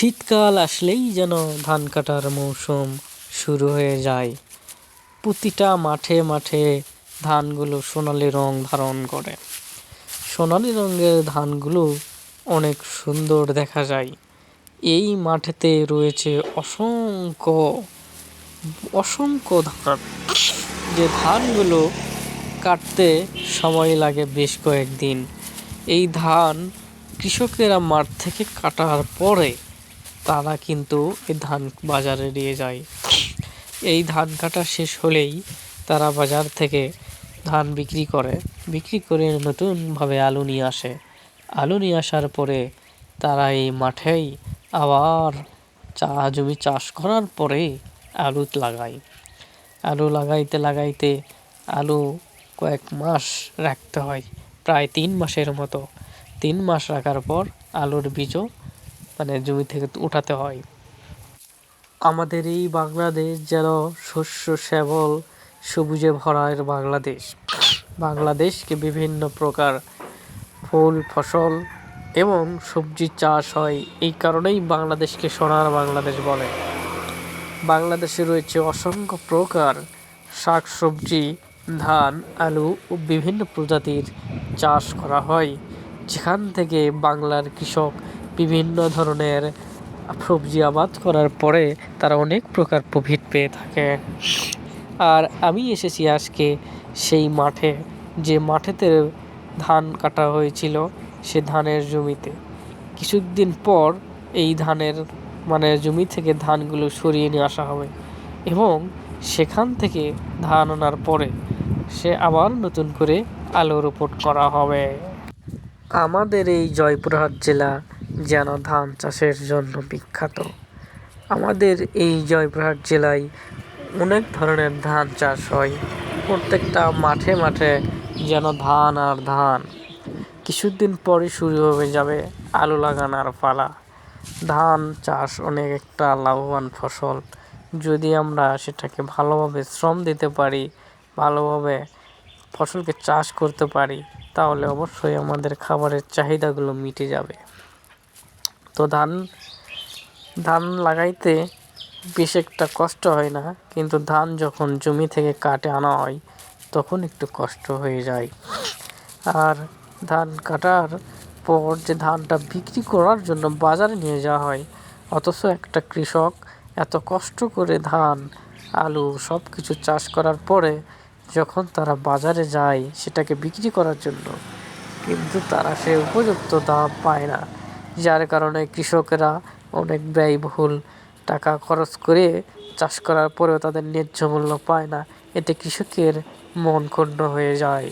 শীতকাল আসলেই যেন ধান কাটার মৌসুম শুরু হয়ে যায়। প্রতিটা মাঠে মাঠে ধানগুলো সোনালি রং ধারণ করে। সোনালি রঙের ধানগুলো অনেক সুন্দর দেখা যায়। এই মাঠেতে রয়েছে অসংখ্য অসংখ্য ধান। যে ধানগুলো কাটতে সময় লাগে বেশ কয়েকদিন, এই ধান কৃষকেরা মাঠ থেকে কাটার পরে তারা কিন্তু এই ধান বাজারে নিয়ে যায়। এই ধান কাটা শেষ হলেই তারা বাজার থেকে ধান বিক্রি করে। বিক্রি করে নতুনভাবে আলু নিয়ে আসে। আলু নিয়ে আসার পরে তারা এই মাঠেই আবার চা, জমি চাষ করার পরে আলু লাগায়। আলু লাগাইতে লাগাইতে আলু কয়েক মাস রাখতে হয়, প্রায় তিন মাসের মতো। তিন মাস রাখার পর আলুর বীজও মানে জমি থেকে উঠাতে হয়। আমাদের এই বাংলাদেশ যেন শস্য শ্যাবল সবুজে ভরার বাংলাদেশ। বাংলাদেশকে বিভিন্ন প্রকার ফুল, ফসল এবং সবজি চাষ হয়। এই কারণেই বাংলাদেশকে সোনার বাংলাদেশ বলে। বাংলাদেশে রয়েছে অসংখ্য প্রকার শাক সবজি ধান, আলু ও বিভিন্ন প্রজাতির চাষ করা হয়। যেখান থেকে বাংলার কৃষক বিভিন্ন ধরনের সবজি আবাদ করার পরে তারা অনেক প্রকার প্রফিট পেয়ে থাকে। আর আমি এসেছি আজকে সেই মাঠে, যে মাঠেতে ধান কাটা হয়েছিল সে ধানের জমিতে। কিছুদিন পর এই ধানের মানে জমি থেকে ধানগুলো সরিয়ে নিয়ে আসা হবে এবং সেখান থেকে ধান আনার পরে সে আবার নতুন করে আলু রোপণ করা হবে। আমাদের এই জয়পুরহাট জেলা যেন ধান চাষের জন্য বিখ্যাত। আমাদের এই জয়পুরহাট জেলায় অনেক ধরনের ধান চাষ হয়। প্রত্যেকটা মাঠে মাঠে যেন ধান আর ধান। কিছুদিন পরে শুরু হয়ে যাবে আলু লাগানোর পালা। ধান চাষ অনেক একটা লাভবান ফসল। যদি আমরা সেটাকে ভালোভাবে শ্রম দিতে পারি, ভালোভাবে ফসলকে চাষ করতে পারি, তাহলে অবশ্যই আমাদের খাবারের চাহিদাগুলো মিটে যাবে। তো ধান ধান লাগাইতে বেশ একটা কষ্ট হয় না, কিন্তু ধান যখন জমি থেকে কাটে আনা হয়, তখন একটু কষ্ট হয়ে যায়। আর ধান কাটার পর যে ধানটা বিক্রি করার জন্য বাজারে নিয়ে যাওয়া হয়, অথচ একটা কৃষক এত কষ্ট করে ধান, আলু সব কিছু চাষ করার পরে যখন তারা বাজারে যায় সেটাকে বিক্রি করার জন্য, কিন্তু তারা সে উপযুক্ত দাম পায় না। যার কারণে কৃষকরা অনেক ব্যয়বহুল টাকা খরচ করে চাষ করার পরেও তাদের ন্যায্য মূল্য পায় না। এতে কৃষকের মন ক্ষুণ্ণ হয়ে যায়।